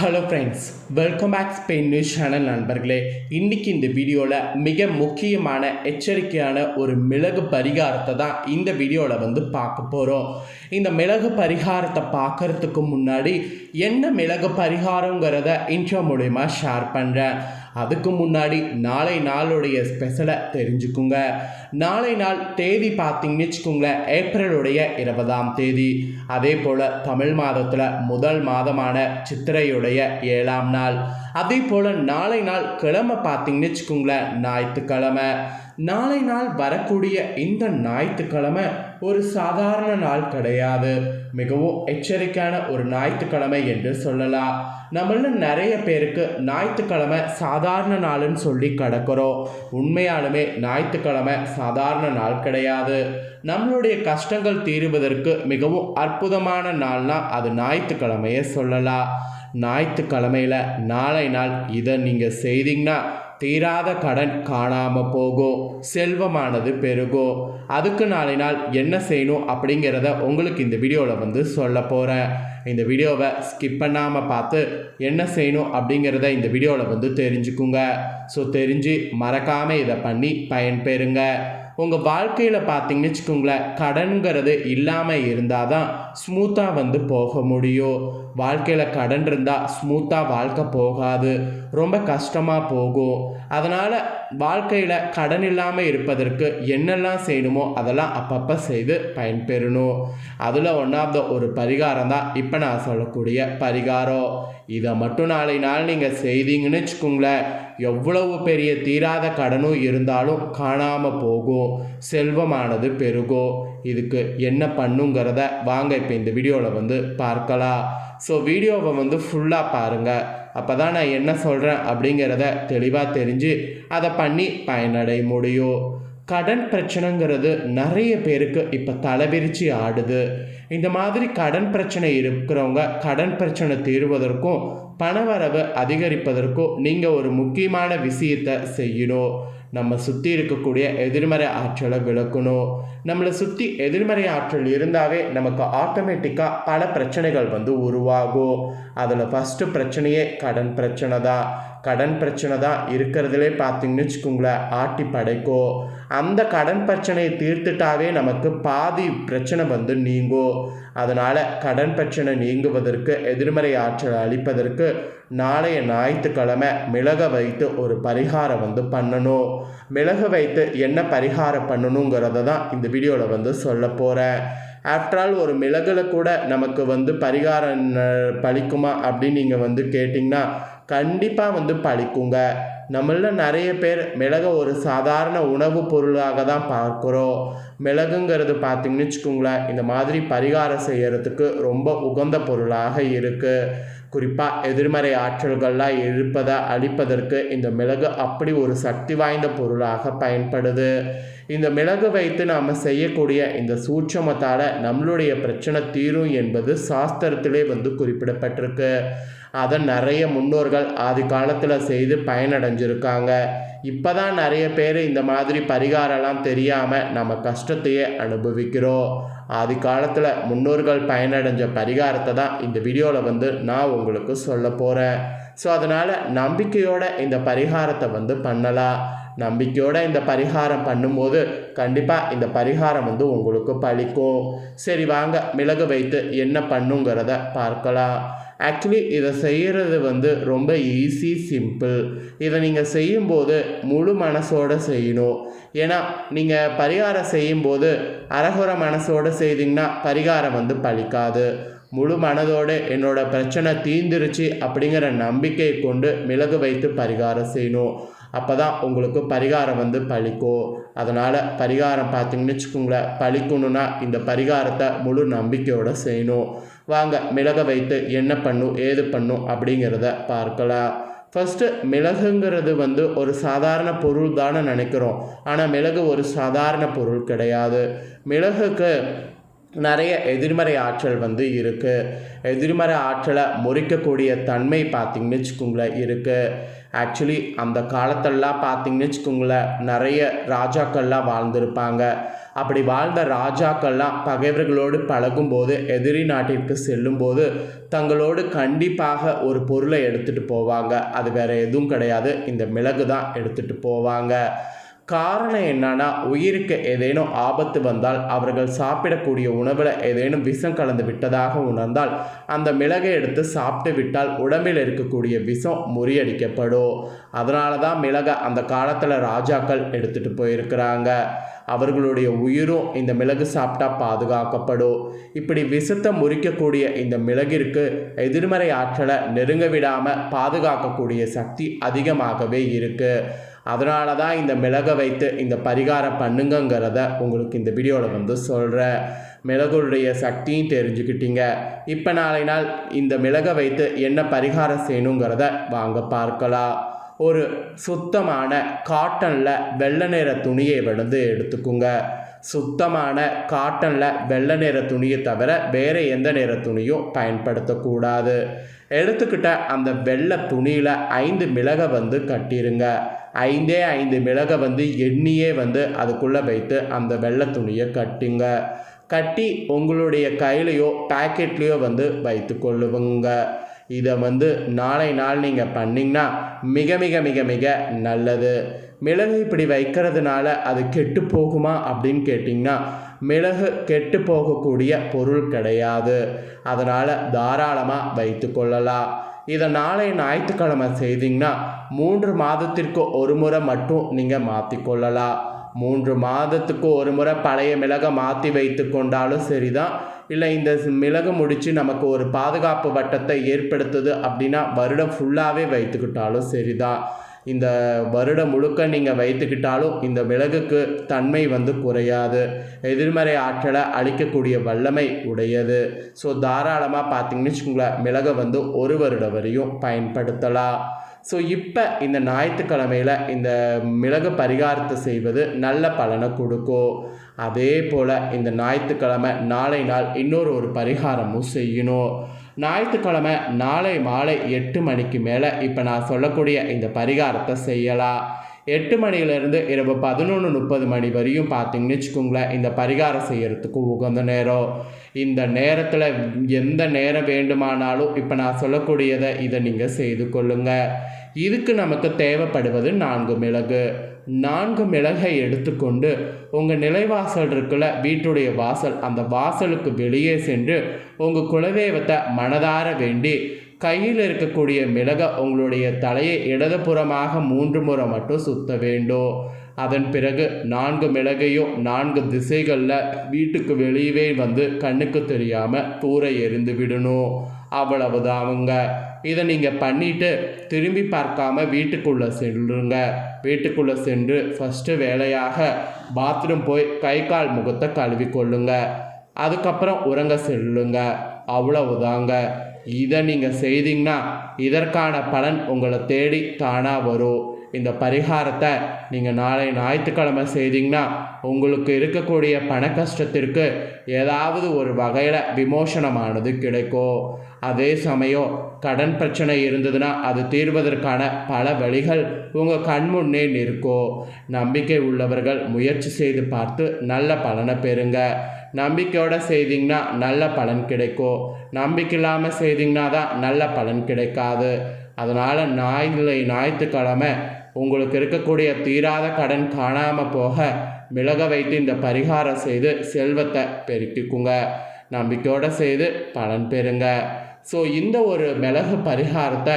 Hello friends welcome back Spain news channel நண்பர்களே. இன்றைக்கி இந்த வீடியோவில் மிக முக்கியமான எச்சரிக்கையான ஒரு மிளகு பரிகாரத்தை தான் இந்த வீடியோவில் வந்து பார்க்க போகிறோம் இந்த மிளகு பரிகாரத்தை பார்க்கறதுக்கு முன்னாடி என்ன மிளகு பரிகாரங்கிறத இன்ட்ரோ மூலயமா ஷேர் பண்ணுறேன் அதுக்கு முன்னாடி நாளை நாளுடைய ஸ்பெஷலை தெரிஞ்சுக்குங்க. நாளை நாள் தேதி பார்த்தீங்கன்னு வச்சுக்கோங்களேன் ஏப்ரலுடைய இருபதாம் தேதி. அதே போல் தமிழ் மாதத்தில் முதல் மாதமான சித்திரையுடைய ஏழாம் நாள். அதே போல் நாளை நாள் கிழமை பார்த்தீங்கன்னு வச்சுக்கோங்களேன் ஞாயிற்றுக்கிழமை. நாளை நாள் வரக்கூடிய இந்த ஞாயிற்றுக்கிழமை ஒரு சாதாரண நாள் கிடையாது. மிகவும் எச்சரிக்கையான ஒரு ஞாயிற்றுக்கிழமை என்று சொல்லலாம். நம்மள நிறைய பேருக்கு ஞாயிற்றுக்கிழமை சாதாரண நாள்னு சொல்லி கிடக்கிறோம். உண்மையாலுமே ஞாயிற்றுக்கிழமை சாதாரண நாள் கிடையாது. நம்மளுடைய கஷ்டங்கள் தீருவதற்கு மிகவும் அற்புதமான நாள்னால் அது ஞாயிற்றுக்கிழமையே சொல்லலாம். ஞாயிற்றுக்கிழமையில் நாளை நாள் இதை நீங்கள் செய்தீங்கன்னா தீராத கடன் காணாமல் போகும் செல்வமானது பெருகும் அதுக்கு நாளை நாள் என்ன செய்யணும் அப்படிங்கிறத உங்களுக்கு இந்த வீடியோவில் வந்து சொல்ல போகிறேன் இந்த வீடியோவை ஸ்கிப் பண்ணாமல் பார்த்து என்ன செய்யணும் அப்படிங்கிறத இந்த வீடியோவில் வந்து தெரிஞ்சுக்குங்க. ஸோ தெரிஞ்சு மறக்காமல் இதை பண்ணி பயன்பெறுங்க. உங்கள் வாழ்க்கையில் பார்த்தீங்கன்னு வச்சுக்கோங்களேன் கடன்கிறது இல்லாமல் இருந்தால் தான் ஸ்மூத்தாக வந்து போக முடியும் வாழ்க்கையில் கடன் இருந்தால் ஸ்மூத்தாக வாழ்க்கை போகாது. ரொம்ப கஷ்டமாக போகும். அதனால் வாழ்க்கையில் கடன் இல்லாமல் இருப்பதற்கு என்னெல்லாம் செய்யணுமோ அதெல்லாம் அப்பப்போ செய்து பயன்பெறணும். அதில் ஒன்றாவது ஒரு பரிகாரம் தான் இப்போ நான் சொல்லக்கூடிய பரிகாரம். இதை மட்டும் நாளை நாள் நீங்கள் செய்தீங்கன்னு வச்சுக்கோங்களேன். எவ்வளவு பெரிய தீராத கடனும் இருந்தாலும் காணாமல் போகும். செல்வமானது பெருகும். இதுக்கு என்ன பண்ணுங்கிறத வாங்க இப்போ இந்த வீடியோவில் வந்து பார்க்கலாம். ஸோ வீடியோவை வந்து ஃபுல்லாக பாருங்கள் அப்போ தான் நான் என்ன சொல்கிறேன் அப்படிங்கிறத தெளிவாக தெரிஞ்சு அதை பண்ணி பயனடைய முடியும் கடன் பிரச்சனைங்கிறது நிறைய பேருக்கு இப்போ தலைவிரிச்சு ஆடுது. இந்த மாதிரி கடன் பிரச்சனை இருக்கிறவங்க கடன் பிரச்சனை தீர்வதற்கும் பணவரவு அதிகரிப்பதற்கும் நீங்கள் ஒரு முக்கியமான விஷயத்தை செய்யணும். நம்ம சுற்றி இருக்கக்கூடிய எதிர்மறை ஆற்றலை விளக்கணும். நம்மளை சுற்றி எதிர்மறை ஆற்றல் இருந்தாவே நமக்கு ஆட்டோமேட்டிக்காக பல பிரச்சனைகள் வந்து உருவாகும். அதில் ஃபஸ்ட்டு பிரச்சனையே கடன் பிரச்சனை தான். கடன் பிரச்சனை தான் இருக்கிறதுலே பார்த்தீங்கன்னு வச்சுக்கோங்களேன் ஆட்டி படைக்கும். அந்த கடன் பிரச்சனையை தீர்த்துட்டாவே நமக்கு பாதி பிரச்சனை வந்து நீங்கும். அதனால் கடன் பிரச்சனை நீங்குவதற்கு எதிர்மறை ஆற்றல் அளிப்பதற்கு நாளைய ஞாயிற்றுக்கிழமை மிளக வைத்து ஒரு பரிகாரம் வந்து பண்ணணும். மிளகு வைத்து என்ன பரிகாரம் பண்ணணுங்கிறத தான் இந்த வீடியோவில் வந்து சொல்ல போகிறேன் ஆஃப்டர் ஆல் ஒரு மிளகில் கூட நமக்கு வந்து பரிகாரம் பழிக்குமா பலிக்குமா அப்படின்னு நீங்கள் வந்து கேட்டிங்கன்னா கண்டிப்பாக வந்து பழிக்குங்க. நம்மள நிறைய பேர் மிளகை ஒரு சாதாரண உணவுப் பொருளாக தான் பார்க்குறோம். மிளகுங்கிறது பார்த்திங்கன்னு வச்சுக்கோங்களேன் இந்த மாதிரி பரிகாரம் செய்கிறதுக்கு ரொம்ப உகந்த பொருளாக இருக்குது குறிப்பாக எதிர்மறை ஆற்றல்கள்லாம் இருப்பதை அழிப்பதற்கு இந்த மிளகு அப்படி ஒரு சக்தி வாய்ந்த பொருளாக பயன்படுது. இந்த மிளகு வைத்து நாம் செய்யக்கூடிய இந்த சூட்சமத்தால் நம்மளுடைய பிரச்சனை தீரும் என்பது சாஸ்திரத்திலே வந்து குறிப்பிடப்பட்டிருக்கு. அதை நிறைய முன்னோர்கள் ஆதி காலத்தில் செய்து பயனடைஞ்சிருக்காங்க. இப்போ தான் நிறைய பேர் இந்த மாதிரி பரிகாரம்லாம் தெரியாமல் நம்ம கஷ்டத்தையே அனுபவிக்கிறோம். ஆதி காலத்தில் முன்னோர்கள் பயனடைஞ்ச பரிகாரத்தை தான் இந்த வீடியோவில் வந்து நான் உங்களுக்கு சொல்ல போகிறேன் ஸோ அதனால் நம்பிக்கையோட இந்த பரிகாரத்தை வந்து பண்ணலாம். நம்பிக்கையோட இந்த பரிகாரம் பண்ணும்போது கண்டிப்பாக இந்த பரிகாரம் வந்து உங்களுக்கு பழிக்கும். சரி வாங்க மிளகு வைத்து என்ன பண்ணுங்கிறத பார்க்கலாம். ஆக்சுவலி இதை செய்கிறது வந்து ரொம்ப ஈஸி சிம்பிள் இதை நீங்கள் செய்யும்போது முழு மனசோடு செய்யணும். ஏன்னா நீங்கள் பரிகாரம் செய்யும்போது அரகுர மனசோடு செய்தீங்கன்னா பரிகாரம் வந்து பலிக்காது முழு மனதோடு என்னோட பிரச்சனை தீந்துருச்சு அப்படிங்கிற நம்பிக்கை கொண்டு மிளகு வைத்து பரிகாரம் செய்யணும். அப்போ தான் உங்களுக்கு பரிகாரம் வந்து பலிக்கும் அதனால் பரிகாரம் பார்த்தீங்கன்னு வச்சுக்கோங்களேன் பழிக்கணுன்னா இந்த பரிகாரத்தை முழு நம்பிக்கையோடு செய்யணும். வாங்க மிளகை வைத்து என்ன பண்ணும் ஏது பண்ணும் அப்படிங்கிறத பார்க்கலாம். ஃபஸ்ட்டு மிளகுங்கிறது வந்து ஒரு சாதாரண பொருள் தானே நினைக்கிறோம். ஆனால் மிளகு ஒரு சாதாரண பொருள் கிடையாது. மிளகுக்கு நிறைய எதிர்மறை ஆற்றல் வந்து இருக்குது எதிர்மறை ஆற்றலை முறிக்கக்கூடிய தன்மை பார்த்திங்கன்னு வச்சுக்கோங்களேன் இருக்குது ஆக்சுவலி அந்த காலத்தெல்லாம் பார்த்திங்கன்னு வச்சுக்கோங்களேன் நிறைய ராஜாக்கள்லாம் வாழ்ந்திருப்பாங்க. அப்படி வாழ்ந்த ராஜாக்கள்லாம் பகைவர்களோடு பழகும்போது எதிரி நாட்டிற்கு செல்லும்போது தங்களோடு கண்டிப்பாக ஒரு பொருளை எடுத்துகிட்டு போவாங்க. அது வேறு எதுவும் கிடையாது. இந்த மிளகு தான் எடுத்துகிட்டு போவாங்க. காரணம் என்னன்னா உயிருக்கு ஏதேனும் ஆபத்து வந்தால் அவர்கள் சாப்பிடக்கூடிய உணவில் ஏதேனும் விஷம் கலந்து விட்டதாக உணர்ந்தால் அந்த மிளகை எடுத்து சாப்பிட்டு விட்டால் உடம்பில் இருக்கக்கூடிய விஷம் முறியடிக்கப்படும். அதனால தான் மிளகை அந்த காலத்தில் ராஜாக்கள் எடுத்துகிட்டு போயிருக்கிறாங்க. அவர்களுடைய உயிரும் இந்த மிளகு சாப்பிட்டா பாதுகாக்கப்படும். இப்படி விஷத்தை முறிக்கக்கூடிய இந்த மிளகிற்கு எதிர்மறை ஆற்றலை நெருங்க விடாமல் பாதுகாக்கக்கூடிய சக்தி அதிகமாகவே இருக்குது அதனால தான் இந்த மிளகை வைத்து இந்த பரிகாரம் பண்ணுங்கங்கிறத உங்களுக்கு இந்த வீடியோவில் வந்து சொல்கிறேன் மிளகுடைய சக்தியும் தெரிஞ்சுக்கிட்டீங்க. இப்போ நாளை நாள் இந்த மிளகை வைத்து என்ன பரிகாரம் செய்யணுங்கிறத வாங்க பார்க்கலாம். ஒரு சுத்தமான காட்டனில் வெள்ளை நிற துணியை வந்து எடுத்துக்குங்க. சுத்தமான காட்டனில் வெள்ளை நிற துணியை தவிர வேறு எந்த நிற துணியும் பயன்படுத்தக்கூடாது. எடுத்துக்கிட்ட அந்த வெள்ளை துணியில் ஐந்து மிளகை வந்து கட்டிடுங்க ஐந்தே ஐந்து மிளகை வந்து எண்ணியே வந்து அதுக்குள்ளே வைத்து அந்த வெள்ளை துணியை கட்டுங்க. கட்டி உங்களுடைய கையிலையோ பேக்கெட்லேயோ வந்து வைத்து கொள்ளுவங்க. இதை வந்து நாளை நாள் நீங்கள் பண்ணிங்கன்னா மிக மிக மிக மிக நல்லது. மிளகு இப்படி வைக்கிறதுனால அது கெட்டு போகுமா அப்படின்னு கேட்டிங்கன்னா மிளகு கெட்டு போகக்கூடிய பொருள் கிடையாது. அதனால் தாராளமாக வைத்து கொள்ளலாம். இதை நாளை ஞாயிற்றுக்கிழமை செய்தீங்கன்னா மூன்று மாதத்திற்கு ஒரு முறை மட்டும் நீங்கள் மாற்றிக்கொள்ளலாம் மூன்று மாதத்துக்கு ஒரு முறை பழைய மிளகை மாற்றி வைத்து கொண்டாலும் சரிதான். இல்லை இந்த மிளகு முடித்து நமக்கு ஒரு பாதுகாப்பு வட்டத்தை ஏற்படுத்துது அப்படின்னா வருடம் ஃபுல்லாகவே வைத்துக்கிட்டாலும் சரிதான். இந்த வருடம் முழுக்க நீங்கள் வைத்துக்கிட்டாலும் இந்த மிளகுக்கு தன்மை வந்து குறையாது. எதிர்மறை ஆற்றலை அழிக்கக்கூடிய வல்லமை உடையது. ஸோ தாராளமாக பார்த்தீங்கன்னு வச்சுக்கோங்களேன் மிளகை வந்து ஒரு வருடம் வரையும் பயன்படுத்தலாம். ஸோ இப்போ இந்த ஞாயிற்றுக்கிழமையில் இந்த மிளகு பரிகாரத்தை செய்வது நல்ல பலனை கொடுக்கும். அதே போல் இந்த ஞாயிற்றுக்கிழமை நாளை நாள் இன்னொரு ஒரு பரிகாரமும் செய்யணும். ஞாயிற்றுக்கிழமை நாளை மாலை எட்டு மணிக்கு மேலே இப்போ நான் சொல்லக்கூடிய இந்த பரிகாரத்தை செய்யலாம். எட்டு மணியிலேருந்து இரவு பதினொன்று முப்பது மணி வரையும் பார்த்தீங்கன்னு வச்சுக்கோங்களேன் இந்த பரிகாரம் செய்கிறதுக்கு உகந்த நேரம். இந்த நேரத்தில் எந்த நேரம் வேண்டுமானாலும் இப்போ நான் சொல்லக்கூடியதை இதை நீங்கள் செய்து கொள்ளுங்கள் இதுக்கு நமக்கு தேவைப்படுவது நான்கு மிளகு. நான்கு மிளகை எடுத்துக்கொண்டு உங்கள் நிலைவாசல் இருக்குல்ல வீட்டுடைய வாசல் அந்த வாசலுக்கு வெளியே சென்று உங்கள் குலதெய்வத்தை மனதார வேண்டி கையில் இருக்கக்கூடிய மிளகை உங்களுடைய தலையை இடதுபுறமாக மூன்று முறை மட்டும் சுத்த வேண்டும். அதன் பிறகு நான்கு மிளகையும் நான்கு திசைகளில் வீட்டுக்கு வெளியவே வந்து கண்ணுக்கு தெரியாமல் தூர எரிந்து விடணும். அவ்வளவுதான் அவங்க. இதை நீங்கள் பண்ணிவிட்டு திரும்பி பார்க்காம வீட்டுக்குள்ளே செல்லுங்க வீட்டுக்குள்ளே சென்று ஃபஸ்ட்டு வேலையாக பாத்ரூம் போய் கை கால் முகத்தை கழுவி கொள்ளுங்க. அதுக்கப்புறம் உறங்க செல்லுங்க. அவ்வளவுதாங்க. இதை நீங்கள் செய்தீங்கன்னா இதற்கான பலன் உங்களை தேடி தானாக வரும். இந்த பரிகாரத்தை நீங்கள் நாளை ஞாயிற்றுக்கிழமை செய்தீங்கன்னா உங்களுக்கு இருக்கக்கூடிய பண கஷ்டத்திற்கு ஏதாவது ஒரு வகையில் விமோசனமானது கிடைக்கும். அதே சமயம் கடன் பிரச்சனை இருந்ததுன்னா அது தீர்வதற்கான பல வழிகள் உங்கள் கண் முன்னே நிற்கும். நம்பிக்கை உள்ளவர்கள் முயற்சி செய்து பார்த்து நல்ல பலனை பெறுங்க. நம்பிக்கையோடு செய்தீங்கன்னா நல்ல பலன் கிடைக்கும். நம்பிக்கை இல்லாமல் செய்தீங்கன்னா தான் நல்ல பலன் கிடைக்காது. அதனால் ஞாயிறு ஞாயிற்றுக்கிழமை உங்களுக்கு இருக்கக்கூடிய தீராத கடன் காணாமல் போக மிளக வைத்து இந்த பரிகாரம் செய்து செல்வத்தை பெருக்கிக்குங்க. நம்பிக்கையோடு செய்து பலன் பெறுங்க. ஸோ இந்த ஒரு மிளகு பரிகாரத்தை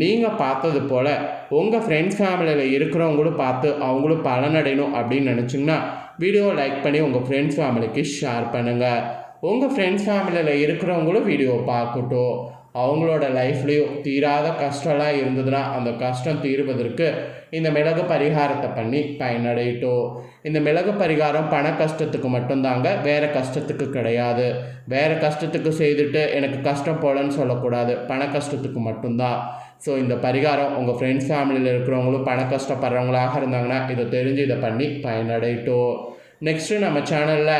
நீங்கள் பார்த்தது போல் உங்கள் ஃப்ரெண்ட்ஸ் ஃபேமிலியில் இருக்கிறவங்களும் பார்த்து அவங்களும் பலனடையணும் அப்படின்னு நினச்சிங்கன்னா வீடியோ லைக் பண்ணி உங்கள் ஃப்ரெண்ட்ஸ் ஃபேமிலிக்கு ஷேர் பண்ணுங்கள் உங்கள் ஃப்ரெண்ட்ஸ் ஃபேமிலியில் இருக்கிறவங்களும் வீடியோ பார்க்கட்டும். அவங்களோட லைஃப்லேயும் தீராத கஷ்டம்லாம் இருந்ததுன்னா அந்த கஷ்டம் தீர்வதற்கு இந்த மிளகு பரிகாரத்தை பண்ணி பயனடையட்டும். இந்த மிளகு பரிகாரம் பண கஷ்டத்துக்கு மட்டும்தாங்க வேறு கஷ்டத்துக்கு கிடையாது. வேறு கஷ்டத்துக்கு செய்துட்டு எனக்கு கஷ்டம் போலன்னு சொல்லக்கூடாது. பண கஷ்டத்துக்கு மட்டும்தான். ஸோ இந்த பரிகாரம் உங்கள் ஃப்ரெண்ட்ஸ் ஃபேமிலியில் இருக்கிறவங்களும் பண கஷ்டப்படுறவங்களாக இருந்தாங்கன்னா இதை தெரிஞ்சு இதை பண்ணி பயனடையட்டும். நெக்ஸ்ட்டு நம்ம சேனலில்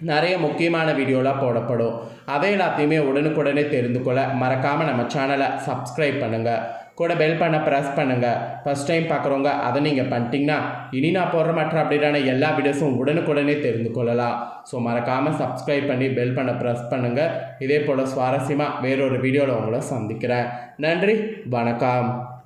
நிறைய முக்கியமான வீடியோலாம் போடப்படும். அதை எல்லாத்தையுமே உடனுக்குடனே தெரிந்து கொள்ள மறக்காமல் நம்ம சேனலை சப்ஸ்கிரைப் பண்ணுங்கள் கூட பெல் பண்ண ப்ரெஸ் பண்ணுங்கள் ஃபஸ்ட் டைம் பார்க்குறவங்க அதை நீங்கள் பண்ணிட்டீங்கன்னா இனி நான் போடுற மற்ற அப்டேட்டான எல்லா வீடியோஸும் உடனுக்குடனே தெரிந்து கொள்ளலாம். ஸோ மறக்காமல் சப்ஸ்கிரைப் பண்ணி பெல் பண்ண ப்ரெஸ் பண்ணுங்கள் இதே போல் சுவாரஸ்யமாக வேறொரு வீடியோவில் உங்களை சந்திக்கிறேன். நன்றி வணக்கம்.